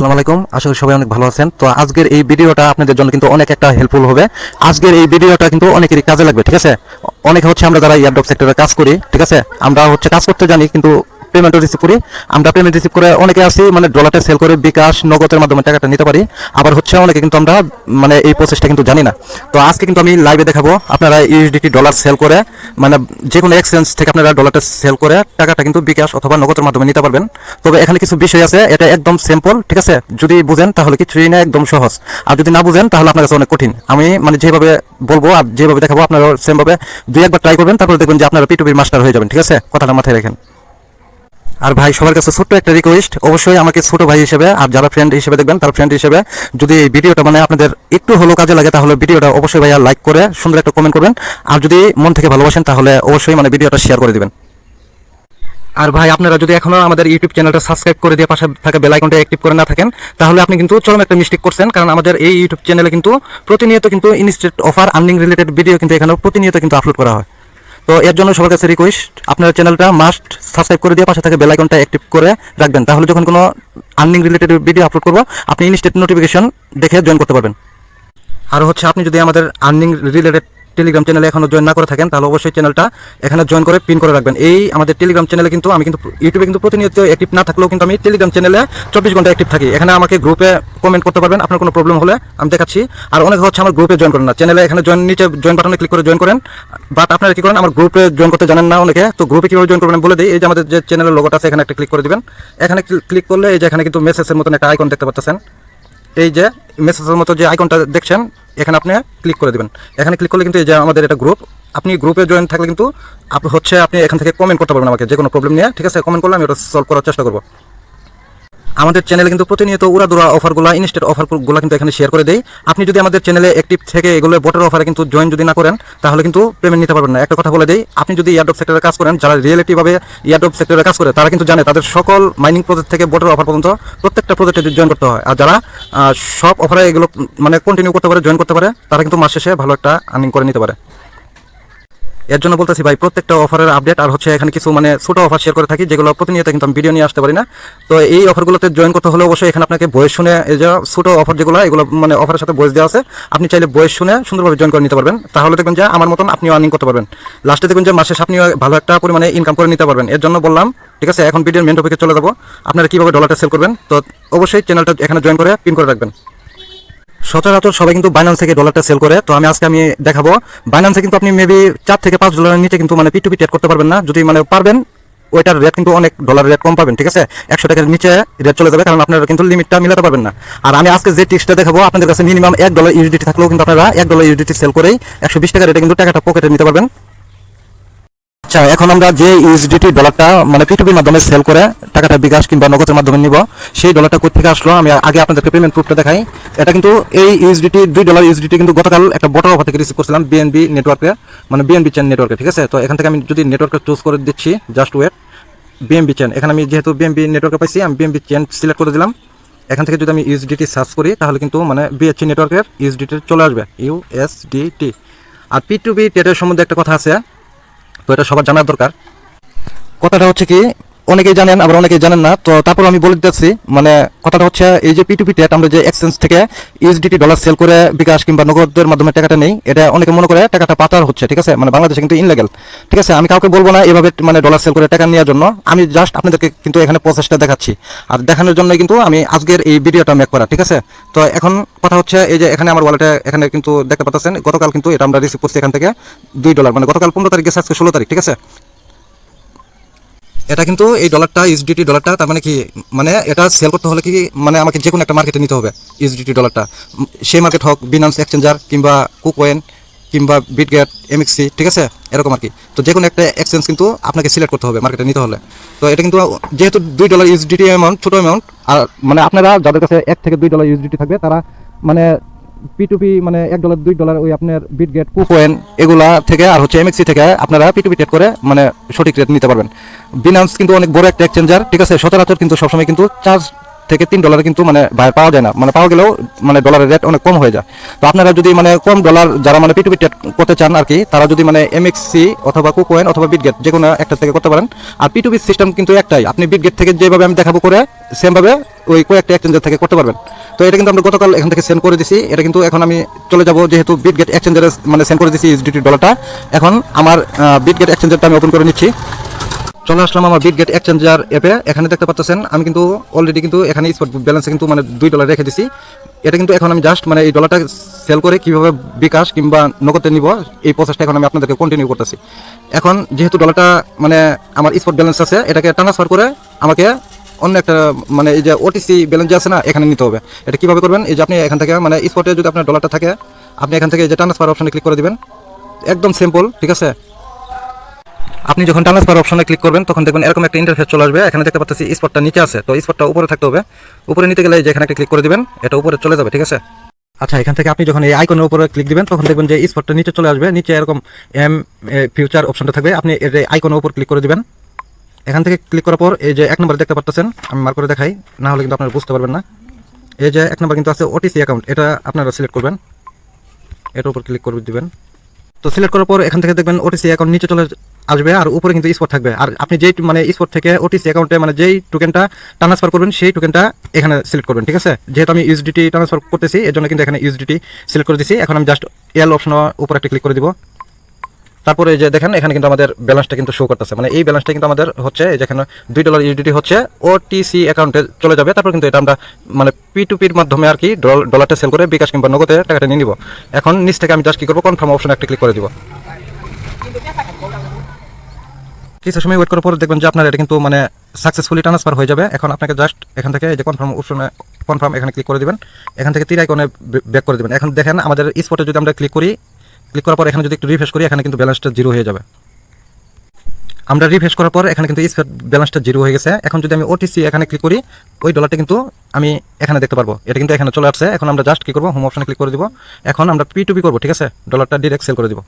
আসসালামু আলাইকুম। আশা করি সবাই অনেক ভালো আছেন। তো আজকের এই ভিডিওটা আপনাদের জন্য কিন্তু অনেক একটা হেল্পফুল হবে। আজকের এই ভিডিওটা কিন্তু অনেকেরই কাজে লাগবে, ঠিক আছে? অনেক হচ্ছে আমরা যারা ইয়ারডক সেক্টরে কাজ করি, ঠিক আছে? আমরা হচ্ছে কাজ করতে জানি, কিন্তু পেমেন্ট রিসিভ করি। আমরা পেমেন্ট রিসিভ করে অনেকে আছি মানে ডলারটা সেল করে বিকাশ, নগদের মাধ্যমে টাকাটা নিতে পারি। আবার হচ্ছে অনেকে কিন্তু আমরা মানে এই প্রসেসটা কিন্তু জানি না। তো আজকে কিন্তু আমি লাইভে দেখাবো, আপনারা ইউএসডিটি ডলার সেল করে মানে যে কোনো এক্সচেঞ্জ থেকে আপনারা ডলারটা সেল করে টাকাটা কিন্তু বিকাশ অথবা নগদের মাধ্যমে নিতে পারবেন। তবে এখানে কিছু বিষয় আছে, এটা একদম সিম্পল ঠিক আছে? যদি বুঝেন তাহলে কিছুই না একদম সহজ। আর যদি না বুঝেন তাহলে আপনার কাছে অনেক কঠিন। আমি মানে যেভাবে বলব আর যেভাবে দেখাবো আপনারা সেমভাবে দুই একবার ট্রাই করবেন, তারপরে দেখবেন যে আপনারা পিটুবির মাস্টার হয়ে যাবেন, ঠিক আছে? কথাটা মাথায় রাখেন। আর ভাই, সবার কাছে ছোট্ট একটা রিকোয়েস্ট অবশ্যই আমাকে ছোট ভাই হিসেবে, আর যারা ফ্রেন্ড হিসেবে দেখবেন, তার ফ্রেন্ড হিসেবে যদি এই ভিডিওটা মানে আপনাদের একটু হলেও কাজে লাগে, তাহলে ভিডিওটা অবশ্যই ভাইয়া লাইক করে সুন্দর একটা কমেন্ট করবেন। আর যদি মন থেকে ভালোবাসেন, তাহলে অবশ্যই মানে ভিডিওটা শেয়ার করে দিবেন। আর ভাই, আপনারা যদি এখনও আমাদের ইউটিউব চ্যানেলটা সাবস্ক্রাইব করে দিয়ে পাশে থাকা বেল আইকনটা অ্যাক্টিভ করে না থাকেন, তাহলে আপনি কিন্তু চরম একটা মিস্টেক করছেন, কারণ আমাদের এই ইউটিউব চ্যানেলে কিন্তু প্রতিনিয়ত কিন্তু instant offer earning related video কিন্তু এখানে প্রতিনিয়ত কিন্তু আপলোড করা হয়। তো এর জন্য সবার কাছে রিকোয়েস্ট আপনার চ্যানেলটা মাস্ট সাবস্ক্রাইব করে দিয়ে পাশে থাকে বেল আইকনটা অ্যাক্টিভ করে রাখবেন। তাহলে যখন কোনো আর্নিং রিলেটেড ভিডিও আপলোড করব, আপনি ইনস্টেট নোটিফিকেশন দেখে জয়েন করতে পারবেন। আর হচ্ছে আপনি যদি আমাদের আর্নিং রিলেটেড টেলিগ্রাম চ্যানেলে এখনও জয়েন না করে থাকেন, তাহলে অবশ্যই চ্যানেলটা এখানে জয়েন করে পিন করে রাখবেন। এই আমাদের টেলিগ্রাম চ্যানেলে কিন্তু আমি কিন্তু ইউটিউবে কিন্তু প্রতিনিয়ত অ্যাক্টিভ না থাকলেও কিন্তু আমি টেলিগ্রাম চ্যানেলে চব্বিশ ঘণ্টা অ্যাক্টিভ থাকি। এখানে আমাকে গ্রুপে কমেন্ট করতে পারবেন, আপনার কোনো প্রবলেম হলে আমি দেখাচ্ছি। আর অনেক হচ্ছে আমার গ্রুপে জয়েন করেন না। চ্যানেলে এখানে জয়েন নিচে জয়েন বাটনে ক্লিক করে জয়েন করেন। বাট আপনারা কী করেন, আমার গ্রুপে জয়েন করতে জানেন না অনেকে। তো গ্রুপে কীভাবে জয়েন করবেন বলে দিই। এই যে আমাদের যে চ্যানেলের লোগোটা আছে, এখানে একটা ক্লিক করে দিবেন। এখানে ক্লিক করলে এই যে এখানে কিন্তু মেসেজের মতন একটা আইকন দেখতে পাচ্ছেন এই যে মেসেজের মতো যে আইকনটা দেখছেন এখানে আপনি ক্লিক করে দেবেন। এখানে ক্লিক করলে কিন্তু এই যে আমাদের এটা গ্রুপ আপনি গ্রুপে জয়েন থাকলে কিন্তু হচ্ছে আপনি এখান থেকে কমেন্ট করতে পারবেন আমাকে যে কোনো প্রবলেম নিয়ে, ঠিক আছে? কমেন্ট করলে আমি ওটা সলভ করার চেষ্টা করব। আমাদের চ্যানেলে কিন্তু প্রতিনিয়ত উড়াদুরা অফারগুলো ইনস্টেট অফারগুলো কিন্তু এখানে শেয়ার করে দেই। আপনি যদি আমাদের চ্যানেলে অ্যাক্টিভ থেকে এগুলো বটের অফারে কিন্তু জয়েন যদি না করেন, তাহলে কিন্তু পেমেন্ট নিতে পারবেন না। একটা কথা বলে দেই, আপনি যদি ইয়ারডপ সেক্টরে কাজ করেন, যারা রিয়েলিটিভাবে ইয়ারডপ সেক্টরে কাজ করে, তারা কিন্তু জানে তাদের সকল মাইনিং প্রজেক্ট থেকে বটের অফার পর্যন্ত প্রত্যেকটা প্রজেক্টে জয়েন করতে হয়। আর যারা সব অফারে এগুলো মানে কন্টিনিউ করতে পারে জয়েন করতে পারে, তারা কিন্তু মাস শেষে ভালো একটা আর্নিং করে নিতে পারে। এর জন্য বলতেছি ভাই, প্রত্যেকটা অফারের আপডেট আর হচ্ছে এখানে কিছু মানে ছোট অফার শেয়ার করে থাকি, যেগুলো প্রতিনিয়ত কিন্তু আমি ভিডিও নিয়ে আসতে পারি না। তো এই অফারগুলোতে জয়েন করতে হলে অবশ্যই এখানে আপনাকে বয়স শুনে এই যে ছোট অফার যেগুলো, এগুলো মানে অফারের সাথে বয়স দেওয়া আছে, আপনি চাইলে বয়স শুনে সুন্দরভাবে জয়েন করে নিতে পারবেন। তাহলে দেখবেন যে আমার মতন আপনিও আর্নিং করতে পারবেন। লাস্টে দেখবেন যে মাসে আপনি ভালো একটা পরিমাণে ইনকাম করে নিতে পারবেন। এর জন্য বললাম, ঠিক আছে, এখন ভিডিওর মেন টপিকে চলে যাব। আপনারা কীভাবে ডলারটা সেল করবেন? তো অবশ্যই চ্যানেলটা এখানে জয়েন করে পিন করে রাখবেন। সচরাচর সবাই কিন্তু বাইনান্স থেকে ডলারটা সেল করে। তো আমি আজকে আমি দেখাবো। বাইনান্সে কিন্তু আপনি মেবি চার থেকে পাঁচ ডলারের নিচে কিন্তু মানে পিটুপি ট্রেড করতে পারবেন না। যদি মানে পারবেন, ওইটার রেট কিন্তু অনেক ডলার রেট কম পাবেন, ঠিক আছে? একশো টাকার নিচে রেট চলে যাবে, কারণ আপনারা কিন্তু লিমিটটা মিলাতে পারবেন না। আর আমি আজকে যে টিক্সটা দেখাবো, আপনাদের কাছে মিনিমাম এক ডলার ইউডিটি থাকলেও কিন্তু আপনারা এক ডলার ইউডিটি সেল করেই একশো বিশ টাকা রেটে কিন্তু টাকাটা পকেটে নিতে পারবেন। আচ্ছা এখন আমরা যে ইউএসডিটি ডলারটা মানে পিটুপির মাধ্যমে সেল করে টাকাটা বিকাশ কিংবা নগদের মাধ্যমে নিব, সেই ডলারটা কোথা থেকে আসলো? আমি আগে আপনাদেরকে পেমেন্ট প্রুফটা দেখাই। এটা কিন্তু এই ইউএসডিটি দুই ডলার ইউএসডিটি কিন্তু গতকাল একটা বটার অফার থেকে রিসিভ করছিলাম বিএনবি নেটওয়ার্কে মানে বিএনবি চেন নেটওয়ার্কে ঠিক আছে? তো এখান থেকে আমি যদি নেটওয়ার্কে চুজ করে দিচ্ছি জাস্ট ওয়েট বিএমবি চেন এখানে আমি যেহেতু বিএমবি নেটওয়ার্কে পাইছি, আমি বিএমবি চেন সিলেক্ট করে দিলাম। এখান থেকে যদি আমি ইউএসডিটি সার্চ করি, তাহলে কিন্তু মানে বিএচসি নেটওয়ার্কের ইউএসডিটি চলে আসবে ইউএসডিটি আর পি টু বি টেটের সম্বন্ধে একটা কথা আছে তো এটা সবার জানার দরকার। কথাটা হচ্ছে কি অনেকেই জানেন, আবার অনেকেই জানেন না। তো তারপর আমি বলে দিতেছি মানে কথাটা হচ্ছে এই যে পিটুপি টেট আমরা যে এক্সচেঞ্জ থেকে ইউএসডিটি ডলার সেল করে বিকাশ কিংবা নগদের মাধ্যমে টাকাটা নেই, এটা অনেকে মনে করে টাকাটা পাচার হচ্ছে, ঠিক আছে? মানে বাংলাদেশে কিন্তু ইনলিগাল ঠিক আছে? আমি কাউকে বলব না এভাবে মানে ডলার সেল করে টাকা নেওয়ার জন্য। আমি জাস্ট আপনাদেরকে কিন্তু এখানে প্রসেসটা দেখাচ্ছি। আর দেখানোর জন্য কিন্তু আমি আজকের এই ভিডিওটা মেক করা, ঠিক আছে? তো এখন কথা হচ্ছে এই যে এখানে আমার ওয়ালেটে এখানে কিন্তু দেখতে পাচ্ছেন, গতকাল কিন্তু এটা আমরা রিসিভ করছি এখান থেকে দুই ডলার মানে গতকাল পনেরো তারিখে, আজকে ষোলো তারিখ, ঠিক আছে? এটা কিন্তু এই ডলারটা ইউএসডিটি ডলারটা তার মানে কি মানে এটা সেল করতে হলে কি মানে আমাকে যে কোনো একটা মার্কেটে নিতে হবে ইউএসডিটি ডলারটা সেই মার্কেট হোক বিনান্স এক্সচেঞ্জার কিংবা কুকোয়েন কিংবা বিটগেট এমএক্সি ঠিক আছে? এরকম আর কি। তো যে কোনো একটা এক্সচেঞ্জ কিন্তু আপনাকে সিলেক্ট করতে হবে মার্কেটে নিতে হলে। তো এটা কিন্তু যেহেতু দুই ডলার ইউএসডিটি অ্যামাউন্ট ছোটো অ্যামাউন্ট আর মানে আপনারা যাদের কাছে এক থেকে দুই ডলার ইউএসডিটি থাকবে, তারা মানে পিটুপি মানে এক ডলার দুই ডলার ওই আপনার বিটগেট কুকোয়েন এগুলা থেকে আর হচ্ছে এমএক্সি থেকে আপনারা পিটুপি ট্রেড করে মানে সঠিক রেট নিতে পারবেন। বিনান্স কিন্তু অনেক বড় একটা এক্সচেঞ্জার ঠিক আছে? সচরাচর কিন্তু সবসময় কিন্তু চার্জ থেকে তিন ডলারে কিন্তু মানে বাইরে পাওয়া যায় না। মানে পাওয়া গেলেও মানে ডলারের রেট অনেক কম হয়ে যায়। তো আপনারা যদি মানে কম ডলার যারা মানে পিটুপি ট্রেড করতে চান আর কি তারা যদি মানে এমএক্সি অথবা কুকোয়েন অথবা বিটগেট যে কোনো একটা থেকে করতে পারেন। আর পিটুপি সিস্টেম কিন্তু একটাই। আপনি বিটগেট থেকে যেভাবে আমি দেখাবো করে, সেমভাবে ওই কয়েকটা এক্সচেঞ্জার থেকে করতে পারবেন। তো এটা কিন্তু আমরা গতকাল এখান থেকে সেন্ড করে দিছি। এটা কিন্তু এখন আমি চলে যাব যেহেতু বিটগেট এক্সচেঞ্জারে মানে সেন্ড করে দিছি ইউএসডিটি ডলারটা এখন আমার বিটগেট এক্সচেঞ্জারটা আমি ওপেন করে নিচ্ছি। চলে আসলাম আমার বিট গেট এক্সচেঞ্জার অ্যাপে এখানে দেখতে পাচ্ছেন, আমি কিন্তু অলরেডি কিন্তু এখানে স্পট ব্যালেন্সে কিন্তু মানে দুই ডলার রেখে দিছি। এটা কিন্তু এখন আমি জাস্ট মানে এই ডলারটা সেল করে কীভাবে বিকাশ কিংবা নগদে নিব, এই প্রসেসটা এখন আমি আপনাদেরকে কন্টিনিউ করতেছি। এখন যেহেতু ডলারটা মানে আমার স্পট ব্যালেন্স আছে, এটাকে ট্রান্সফার করে আমাকে অন্য একটা মানে এই যে ওটিসি ব্যালেন্স যে আছে না, এখানে নিতে হবে। এটা কীভাবে করবেন? এই যে আপনি এখান থেকে মানে স্পটে যদি আপনার ডলারটা থাকে, আপনি এখান থেকে যে ট্রান্সফার অপশানে ক্লিক করে দিবেন। একদম সিম্পল ঠিক আছে? আপনি যখন ট্রান্সফার অপশনে ক্লিক করবেন, তখন দেখবেন এরকম একটা ইন্টারফেস চলে আসবে। এখানে দেখতে পাচ্ছি স্পটটা নিচে আছে। তো স্পটটা উপরে থাকতে হবে। উপরে নিতে গেলে এই যে এখানে একটা ক্লিক করে দিবেন, এটা উপরে চলে যাবে, ঠিক আছে? আচ্ছা এখান থেকে আপনি যখন এই আইকনের উপরে ক্লিক দিবেন, তখন দেখবেন যে স্পটটা নিচে চলে আসবে। নিচে এরকম এম ফিউচার অপশনটা থাকবে। আপনি এর আইকনের উপর ক্লিক করে দিবেন। এখান থেকে ক্লিক করার পর এই যে এক নম্বর দেখতে পাচ্ছেন আমি মার্ক করে দেখাই, না হলে কিন্তু আপনারা বুঝতে পারবেন না। এই যে এক নম্বর কিন্তু আছে ওটিসি অ্যাকাউন্ট এটা আপনারা সিলেক্ট করবেন। এটার উপর ক্লিক করে দিবেন। তো সিলেক্ট করার পর এখান থেকে দেখবেন ওটিসি অ্যাকাউন্ট নিচে চলে আসবে আর উপরে কিন্তু স্পট থাকবে। আর আপনি যেই মানে স্পট থেকে ওটিসি অ্যাকাউন্টে মানে যেই টোকেনটা ট্রান্সফার করবেন, সেই টোকেনটা এখানে সিলেক্ট করবেন, ঠিক আছে? যেহেতু আমি ইউএসডিটি ট্রান্সফার করতেছি এর জন্য কিন্তু এখানে ইউএসডিটি সিলেক্ট করে দিছি। এখন আমি জাস্ট এল অপশন উপর একটা ক্লিক করে দিব। তারপরে যে দেখেন, এখানে কিন্তু আমাদের ব্যালেন্সটা কিন্তু শো করতেছে। মানে এই ব্যালেন্সটা কিন্তু আমাদের হচ্ছে যেখানে দুই ডলার ইউডিটি হচ্ছে ওটিসি অ্যাকাউন্টে চলে যাবে। তারপর কিন্তু এটা আমরা মানে পি টু পির মাধ্যমে আর কি ডল- ডলারটা সেল করে বিকাশ কিংবা নগদে টাকাটা নিয়ে নিব। এখন নিচ থেকে আমি জাস্ট কি করব কনফার্ম অপশন একটা ক্লিক করে দিব। কিছু সময় ওয়েট করার পর দেখবেন যে আপনার এটা কিন্তু মানে সাকসেসফুলি ট্রান্সফার হয়ে যাবে। এখন আপনাকে জাস্ট এখান থেকে যে কনফার্ম অপশনে কনফার্ম এখানে ক্লিক করে দিবেন। এখান থেকে তীর আইকনে ব্যাক করে দিবেন। এখন দেখেন আমাদের স্পটে যদি আমরা ক্লিক করি ক্লিক করার পর এখানে যদি একটু রিফ্রেশ করি, এখানে কিন্তু ব্যালেন্সটা জিরো হয়ে যাবে। আমরা রিফ্রেশ করার পর এখানে কিন্তু স্পট ব্যালেন্সটা জিরো হয়ে গেছে। এখন যদি আমি ওটিসি এখানে ক্লিক করি, ওই ডলারটা কিন্তু আমি এখানে দেখতে পারব। এটা কিন্তু এখানে চলে আসছে। এখন আমরা জাস্ট কি করব? হোম অপশনে ক্লিক করে দিব। এখন আমরা পি টু পি করব, ঠিক আছে? ডলারটা ডিরেক্ট সেল করে দিব।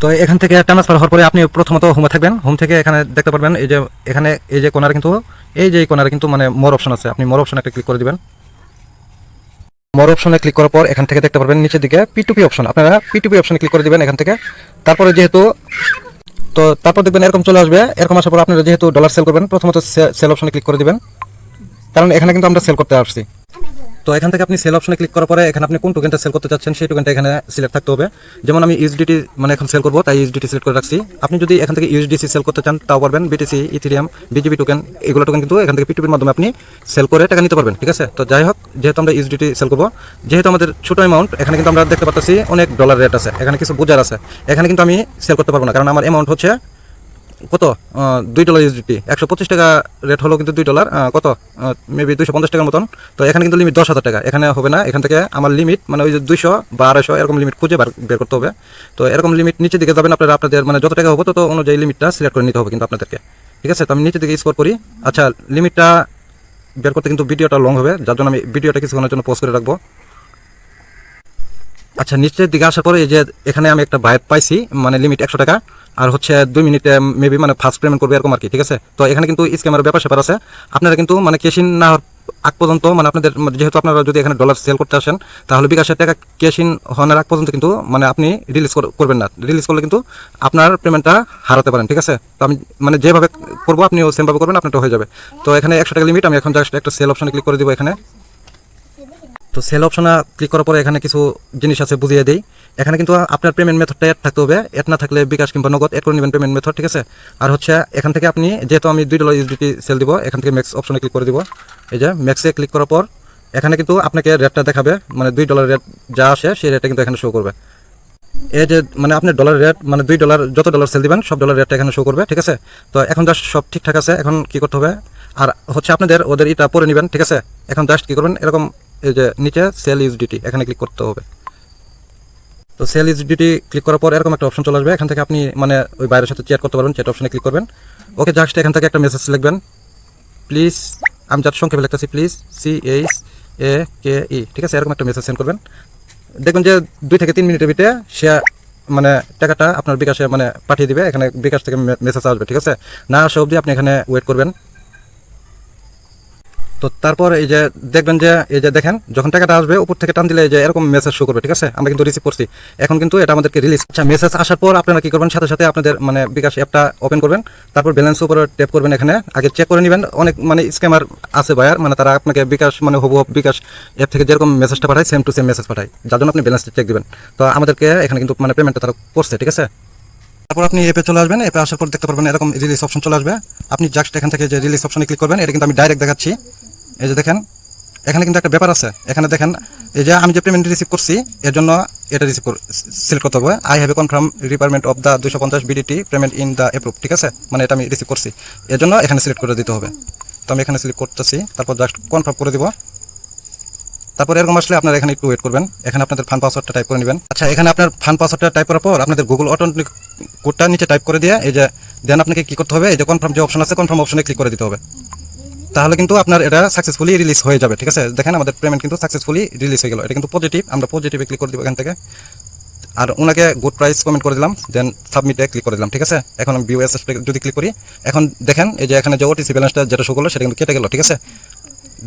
তো এখান থেকে ট্রান্সফার হওয়ার পরে আপনি প্রথমত হোমে থাকবেন। হোম থেকে এখানে দেখতে পারবেন, এই যে এখানে এই যে কোনারে কিন্তু, এই যে কোনারে কিন্তু মানে মোর অপশন আছে। আপনি মোর অপশনে একটা ক্লিক করে দিবেন। মোর অপশনে ক্লিক করার পর এখান থেকে দেখতে পারবেন নিচের দিকে পি অপশন আপনারা পি অপশনে ক্লিক করে দিবেন এখান থেকে। তারপরে যেহেতু, তো তারপর দেখবেন এরকম চলে আসবে। এরকম আসার পর আপনারা যেহেতু ডলার সেল করবেন, প্রথমত সেল অপশনে ক্লিক করে দিবেন। কারণ এখানে কিন্তু আমরা সেল করতে আসছি। তো এখান থেকে আপনি সেল অপশনে ক্লিক করার পরে এখানে আপনি কোন টোকেনটা সেল করতে চাচ্ছেন, সেই টোকেনটা এখানে সিলেক্ট থাকতে হবে। যেমন আমি ইউএসডিটি মানে এখন সেল করব, তাই ইউএসডিটি সিলেক্ট করে রাখছি। আপনি যদি এখান থেকে ইউএসডিসি সেল করতে চান, তাও পারবেন। বিটিসি ইথিরিয়াম বিজিবি টোকেন এগুলো টোকেন কিন্তু এখান থেকে পিটুপির মাধ্যমে আপনি সেল করে টাকা নিতে পারবেন, ঠিক আছে? তো যাই হোক, যেহেতু আমরা ইউএসডিটি সেল করব, যেহেতু আমাদের ছোটো অ্যামাউন্ট এখানে কিন্তু আমরা দেখতে পাচ্ছি অনেক ডলার রেট আছে। এখানে কিছু বোঝার আছে। এখানে কিন্তু আমি সেল করতে পারব না, কারণ আমার অ্যামাউন্ট হচ্ছে কত? দুই ডলার ইউএসডিটি একশো পঁচিশ টাকা রেট হলো কিন্তু দুই ডলার কত? মেবি দুইশো পঞ্চাশ টাকার মতন। তো এখানে কিন্তু লিমিট দশ হাজার টাকা। এখানে হবে না। এখান থেকে আমার লিমিট মানে ওই যে দুইশো বা আড়াইশো, এরকম লিমিট খুঁজে বার করতে হবে। তো এরকম লিমিট নিচের দিকে যাবেন আপনারা, আপনাদের মানে যত টাকা হবে তত অনুযায়ী লিমিটটা সিলেক্ট করে নিতে হবে কিন্তু আপনাদেরকে। ঠিক আছে? তো আমি নিচের দিকে স্কোর করি। আচ্ছা লিমিটটা বের করতে কিন্তু ভিডিওটা লং হবে। যার জন্য আমি ভিডিওটা কিছুক্ষণের জন্য পোস্ট করে রাখব। আচ্ছা নিচের দিকে আসার পরে এই যে এখানে আমি একটা বাইট পাইছি মানে লিমিট একশো টাকা। আর হচ্ছে দুই মিনিটে মেবি মানে ফার্স্ট পেমেন্ট করবে এরকম আর কি, ঠিক আছে? তো এখানে কিন্তু স্ক্যামের ব্যাপার স্যাপার আছে। আপনারা কিন্তু মানে ক্যাশিন না আগ পর্যন্ত মানে আপনাদের যেহেতু আপনারা যদি এখানে ডলার সেল করতে আসেন, তাহলে বিকাশের টাকা ক্যাশিন হওয়ার আগ পর্যন্ত কিন্তু মানে আপনি রিলিজ করবেন না। রিলিজ করলে কিন্তু আপনার পেমেন্টটা হারাতে পারেন, ঠিক আছে? তো আমি মানে যেভাবে করব আপনি সেমভাবে করবেন আপনারটা হয়ে যাবে। তো এখানে একশো টাকা লিমিট আমি এখন জাস্ট একটা সেল অপশনে ক্লিক করে দিব এখানে। তো সেল অপশনে ক্লিক করার পরে এখানে কিছু জিনিস আছে বুঝিয়ে দিই। এখানে কিন্তু আপনার পেমেন্ট মেথডটা অ্যাড থাকতে হবে। অ্যাড না থাকলে বিকাশ কিংবা নগদ অ্যাড করে নেবেন পেমেন্ট মেথড ঠিক আছে? আর হচ্ছে এখান থেকে আপনি, যেহেতু আমি দুই ডলার ইউএসডিটি সেল দিব, এখান থেকে ম্যাক্স অপশনে ক্লিক করে দিব। এই যে ম্যাক্সে ক্লিক করার পর, এখানে কিন্তু আপনাকে রেটটা দেখাবে। মানে দুই ডলার রেট যা আসে, সেই রেটটা কিন্তু এখানে শো করবে। এই যে মানে আপনি ডলার রেট মানে দুই ডলার যত ডলার সেল দিবেন, সব ডলার রেটটা এখানে শো করবে, ঠিক আছে? তো এখন জাস্ট সব ঠিকঠাক আছে, এখন কি করতে হবে? আর হচ্ছে আপনাদের, ওদের এটা পরে নেবেন, ঠিক আছে? এখন জাস্ট কী করবেন, এরকম এই যে নিচে সেল ইউএসডিটি এখানে ক্লিক করতে হবে। তো সেল ইউএসডিটি ক্লিক করার পর এরকম একটা অপশন চলে আসবে। এখান থেকে আপনি মানে ওই বাইরের সাথে চেয়ার করতে পারবেন চেট অপশনে ক্লিক করবেন। ওকে জাস্ট এখান থেকে একটা মেসেজ লিখবেন। প্লিজ আমি যার সংক্ষেপে লিখতেছি please C H A K E ঠিক আছে? এরকম একটা মেসেজ সেন্ড করবেন। দেখবেন যে দুই থেকে তিন মিনিটের ভিতরে সে মানে টাকাটা আপনার বিকাশে মানে পাঠিয়ে দিবে। এখানে বিকাশ থেকে মেসেজ আসবে, ঠিক আছে? না আসা অবধি আপনি এখানে ওয়েট করবেন। তো তারপর এই যে দেখবেন যে, এই যে দেখেন, যখন টাকাটা আসবে, উপর থেকে টান দিলে যে এরকম মেসেজ শো করবে, ঠিক আছে? আমরা কিন্তু রিসিভ করছি। এখন কিন্তু এটা আমাদেরকে রিলিজ আচ্ছা মেসেজ আসার পর আপনারা কি করবেন? সাথে সাথে আপনাদের মানে বিকাশ অ্যাপটা ওপেন করবেন। তারপর ব্যালেন্স উপরে ট্যাপ করবেন এখানে। আগে চেক করে নেবেন। অনেক মানে স্ক্যামার আছে ভাইয়ার মানে তারা আপনাকে বিকাশ মানে হব বিকাশ অ্যাপ থেকে যেরকম মেসেজটা পাঠায় সেম টু সেম মেসেজ পাঠায়। যার জন্য আপনি ব্যালেন্সটা চেক দিবেন। তো আমাদেরকে এখানে কিন্তু মানে পেমেন্টটা তারা করছে, ঠিক আছে? তারপর আপনি এপে চলে আসবেন। এপে আসার পর দেখতে পারবেন এরকম রিলিজ অপশন চলে আসবে। আপনি জাস্ট এখান থেকে যে রিলিজ অপশনে ক্লিক করবেন, এটা কিন্তু আমি ডাইরেক্ট দেখাচ্ছি। এই যে দেখেন, এখানে কিন্তু একটা ব্যাপার আছে। এখানে দেখেন, এই যে আমি যে পেমেন্ট রিসিভ করছি, এর জন্য এটা রিসিভ সিলেক্ট করতে হবে। I have a confirm requirement of the দুশো পঞ্চাশ BDT payment in the approve ঠিক আছে? মানে এটা আমি রিসিভ করছি। এর জন্য এখানে সিলেক্ট করে দিতে হবে। তো আমি এখানে সিলেক্ট করতেছি, তারপর জাস্ট কনফার্ম করে দিব। তারপর এরকম আসলে আপনারা এখানে একটু ওয়েট করবেন। এখানে আপনাদের ফান পাসওয়ার্ডটা টাইপ করে নেবেন। আচ্ছা এখানে আপনার ফান পাসওয়ার্ডটা টাইপ করার পর আপনাদের গুগল অটোমেটিক কোডটা নিচে টাইপ করে দিয়ে, এই যে দেন আপনাকে কী করতে হবে? এই যে কনফার্ম যে অপশন আছে কনফার্ম অপশনে ক্লিক করে দিতে হবে। তাহলে কিন্তু আপনার এটা সাকসেসফুলি রিলিজ হয়ে যাবে, ঠিক আছে? দেখেন আমাদের পেমেন্ট কিন্তু সাকসেসফুলি রিলিজ হয়ে গেল। এটা কিন্তু পজিটিভ আমরা পজিটিভে ক্লিক করে দিব এখান থেকে। আর ওনাকে গুড প্রাইস কমেন্ট করে দিলাম দেন সাবমিটে ক্লিক করে দিলাম, ঠিক আছে? এখন আমি বিউ যদি ক্লিক করি, এখন দেখেন এই যে এখানে যে ওটিসি ব্যালেন্সটা যেটা শো করল, সেটা কিন্তু কেটে গেল, ঠিক আছে?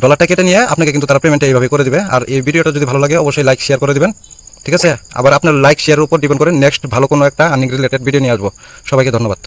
ডলারটা কেটে নিয়ে আপনাকে কিন্তু তারা পেমেন্টটা এইভাবে করে দিবে। আর এই ভিডিওটা যদি ভালো লাগে, অবশ্যই লাইক শেয়ার করে দেবেন, ঠিক আছে? আবার আপনার লাইক শেয়ারের উপর ডিপেন্ড করে নেক্সট ভালো কোনো একটা আর্নিং রিলেটেড ভিডিও নিয়ে আসব। সবাইকে ধন্যবাদ।